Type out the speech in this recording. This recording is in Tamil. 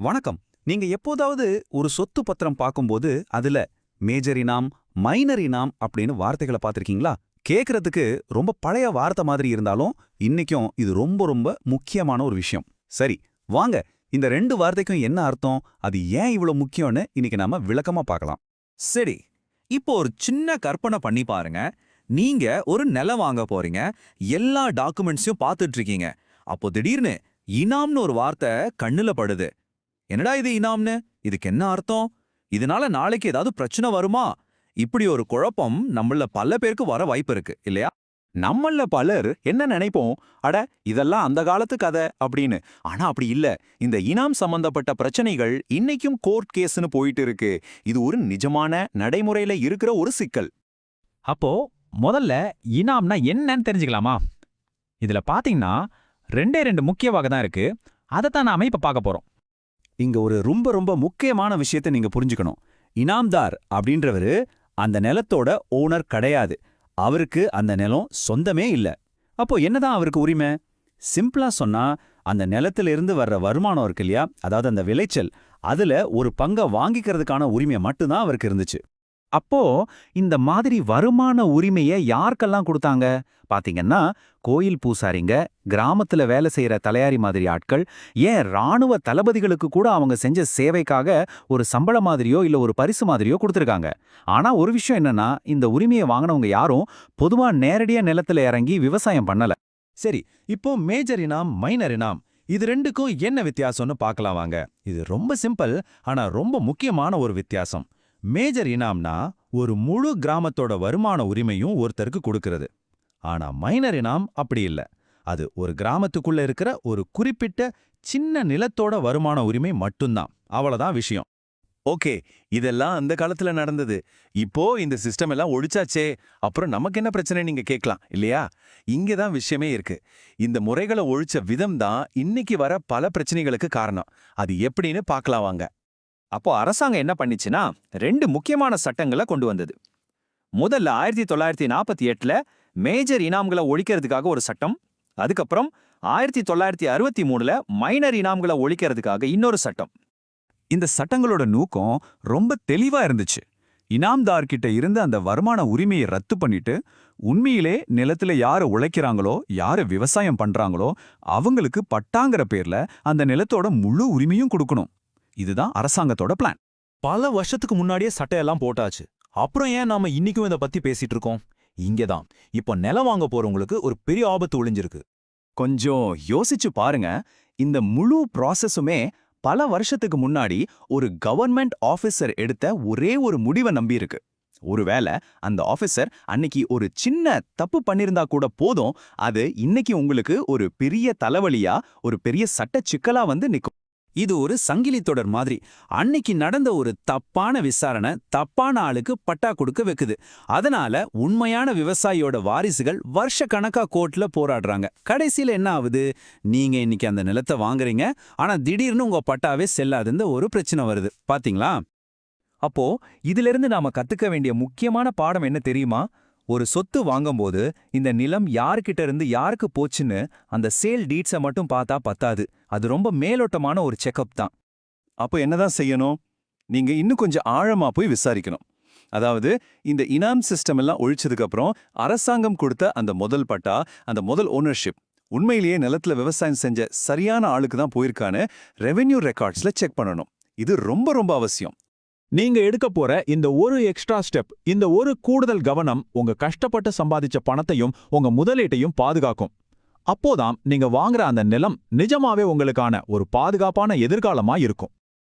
வணக்கம். நீங்க எப்போதாவது ஒரு சொத்து பத்திரம் பார்க்கும்போது அதுல மேஜர் இனாம் மைனர் இனாம் அப்படின்னு வார்த்தைகளை பார்த்துருக்கீங்களா? கேட்கறதுக்கு ரொம்ப பழைய வார்த்தை மாதிரி இருந்தாலும் இன்னைக்கும் இது ரொம்ப ரொம்ப முக்கியமான ஒரு விஷயம். சரி வாங்க. இந்த ரெண்டு வார்த்தைக்கும் என்ன அர்த்தம்? அது ஏன் இவ்வளோ முக்கியம்னு இன்னைக்கு நாம விளக்கமா பார்க்கலாம். சரி இப்போ ஒரு சின்ன கற்பனை பண்ணி பாருங்க. நீங்க ஒரு நிலம் வாங்க போறீங்க. எல்லா டாக்குமெண்ட்ஸையும் பார்த்துட்டு இருக்கீங்க. அப்போ திடீர்னு இனாம்னு ஒரு வார்த்தை கண்ணுல படுது. என்னடா இது இனாம்னு? இதுக்கு என்ன அர்த்தம்? இதனால நாளைக்கு ஏதாவது பிரச்சனை வருமா? இப்படி ஒரு குழப்பம் நம்மள பல பேருக்கு வர வாய்ப்பு இருக்கு இல்லையா? நம்மள பலர் என்ன நினைப்போம்? அட இதெல்லாம் அந்த காலத்து கதை அப்படின்னு. ஆனா அப்படி இல்ல. இந்த இனாம் சம்பந்தப்பட்ட பிரச்சனைகள் இன்னைக்கும் கோர்ட் கேஸ்னு போயிட்டு இருக்கு. இது ஒரு நிஜமான நடைமுறையில இருக்கிற ஒரு சிக்கல். அப்போ முதல்ல இனாம்னா என்னன்னு தெரிஞ்சுக்கலாமா? இதுல பாத்தீங்கன்னா ரெண்டே ரெண்டு முக்கிய வகை தான் இருக்கு. அதைத்தான் நாம இப்ப பார்க்க போறோம். இங்க ஒரு ரொம்ப ரொம்ப முக்கியமான விஷயத்தை நீங்க புரிஞ்சுக்கணும். இனாம்தார் அப்படின்றவரு அந்த நிலத்தோட ஓனர் கிடையாது. அவருக்கு அந்த நிலம் சொந்தமே இல்ல. அப்போ என்னதான் அவருக்கு உரிமை? சிம்பிளா சொன்னா அந்த நிலத்துல இருந்து வர்ற வருமானம் இருக்கு இல்லையா? அதாவது அந்த விளைச்சல் அதுல ஒரு பங்கை வாங்கிக்கிறதுக்கான உரிமை மட்டும்தான் அவருக்கு இருந்துச்சு. அப்போ இந்த மாதிரி வருமான உரிமையை யாருக்கெல்லாம் கொடுத்தாங்க? பாத்தீங்கன்னா கோயில் பூசாரிங்க கிராமத்துல வேலை செய்யற தலையாரி மாதிரி ஆட்கள் ஏன் ராணுவ தளபதிகளுக்கு கூட அவங்க செஞ்ச சேவைக்காக ஒரு சம்பள மாதிரியோ இல்ல ஒரு பரிசு மாதிரியோ கொடுத்துருக்காங்க. ஆனா ஒரு விஷயம் என்னன்னா இந்த உரிமையை வாங்கினவங்க யாரும் பொதுவா நேரடியா நிலத்துல இறங்கி விவசாயம் பண்ணல. சரி இப்போ மேஜர் இனாம் மைனர் இனாம் இது ரெண்டுக்கும் என்ன வித்தியாசம்னு பார்க்கலாம் வாங்க. இது ரொம்ப சிம்பிள் ஆனா ரொம்ப முக்கியமான ஒரு வித்தியாசம். மேஜர் இனாம்னா ஒரு முழு கிராமத்தோட வருமான உரிமையும் ஒருத்தருக்கு கொடுக்கறது. ஆனா மைனர் இனாம் அப்படி இல்ல. அது ஒரு கிராமத்துக்குள்ள இருக்கிற ஒரு குறிப்பிட்ட சின்ன நிலத்தோட வருமான உரிமை மட்டும்தான். அவ்வளவுதான் விஷயம். ஓகே இதெல்லாம் அந்த காலத்துல நடந்தது. இப்போ இந்த சிஸ்டம் எல்லாம் ஒழிச்சாச்சே. அப்புறம் நமக்கு என்ன பிரச்சனை நீங்க கேட்கலாம் இல்லையா? இங்க தான் விஷயமே இருக்கு. இந்த முறைகளை ஒழிச்ச விதம் தான் இன்னைக்கு வர பல பிரச்சனைகளுக்கு காரணம். அது எப்படின்னு பார்க்கலாம் வாங்க. அப்போ அரசாங்கம் என்ன பண்ணிச்சுன்னா ரெண்டு முக்கியமான சட்டங்களை கொண்டு வந்தது. முதல்ல ஆயிரத்தி தொள்ளாயிரத்தி நாற்பத்தி எட்டுல மேஜர் இனாம்களை ஒழிக்கிறதுக்காக ஒரு சட்டம் அதுக்கப்புறம் ஆயிரத்தி தொள்ளாயிரத்தி அறுபத்தி மூணுல மைனர் இனாம்களை ஒழிக்கிறதுக்காக இன்னொரு சட்டம். இந்த சட்டங்களோட நோக்கம் ரொம்ப தெளிவா இருந்துச்சு. இனாம்தார்கிட்ட இருந்து அந்த வருமான உரிமையை ரத்து பண்ணிட்டு உண்மையிலே நிலத்துல யாரு உழைக்கிறாங்களோ யாரு விவசாயம் பண்றாங்களோ அவங்களுக்கு பட்டாங்கிற பேர்ல அந்த நிலத்தோட முழு உரிமையும் கொடுக்கணும். இதுதான் அரசாங்கத்தோட பிளான் பல வருஷத்துக்கு முன்னாடியே சட்டையெல்லாம் போட்டாச்சு. அப்புறம் ஏன் நாம இன்னைக்கும் இதை பத்தி பேசிட்டு இருக்கோம்? இங்கதான். இப்போ நிலம் வாங்க போறவங்களுக்கு ஒரு பெரிய ஆபத்து ஒளிஞ்சிருக்கு. கொஞ்சம் யோசிச்சு பாருங்க. இந்த முழு ப்ராசஸுமே பல வருஷத்துக்கு முன்னாடி ஒரு கவர்மெண்ட் ஆபீசர் எடுத்த ஒரே ஒரு முடிவை நம்பியிருக்கு. ஒருவேளை அந்த ஆபீசர் அன்னைக்கு ஒரு சின்ன தப்பு பண்ணிருந்தா கூட போதும். அது இன்னைக்கு உங்களுக்கு ஒரு பெரிய தலைவலியா ஒரு பெரிய சட்ட சிக்கலா வந்து நிக்கும். இது ஒரு சங்கிலி தொடர் மாதிரி. அன்னைக்கு நடந்த ஒரு தப்பான விசாரணை தப்பான ஆளுக்கு பட்டா கொடுக்க வைக்குது. அதனால உண்மையான விவசாயியோட வாரிசுகள் வருஷ கணக்கா கோர்ட்ல போராடுறாங்க. கடைசியில என்ன ஆகுது? நீங்க இன்னைக்கு அந்த நிலத்தை வாங்குறீங்க. ஆனா திடீர்னு உங்க பட்டாவே செல்லாதுன்னு ஒரு பிரச்சனை வருது. பாத்தீங்களா? அப்போ இதிலிருந்து நாம கத்துக்க வேண்டிய முக்கியமான பாடம் என்ன தெரியுமா? ஒரு சொத்து வாங்கும்போது இந்த நிலம் யார்கிட்ட இருந்து யாருக்கு போச்சுன்னு அந்த சேல் டீட்ஸை மட்டும் பார்த்தா பத்தாது. அது ரொம்ப மேலோட்டமான ஒரு செக்கப் தான். அப்போ என்னதான் செய்யணும்? நீங்க இன்னும் கொஞ்சம் ஆழமா போய் விசாரிக்கணும். அதாவது இந்த இனாம் சிஸ்டம் எல்லாம் ஒழிச்சதுக்கப்புறம் அரசாங்கம் கொடுத்த அந்த முதல் பட்டா அந்த முதல் ஓனர்ஷிப் உண்மையிலேயே நிலத்துல விவசாயம் செஞ்ச சரியான ஆளுக்கு தான் போயிருக்கான்னு ரெவென்யூ ரெக்கார்ட்ஸ்ல செக் பண்ணணும். இது ரொம்ப ரொம்ப அவசியம். நீங்க எடுக்க போற இந்த ஒரு எக்ஸ்ட்ரா ஸ்டெப் இந்த ஒரு கூடுதல் கவனம் உங்க கஷ்டப்பட்டு சம்பாதிச்ச பணத்தையும் உங்க முதலீட்டையும் பாதுகாக்கும். அப்போதான் நீங்க வாங்குற அந்த நிலம் நிஜமாவே உங்களுக்கான ஒரு பாதுகாப்பான எதிர்காலமா இருக்கும்.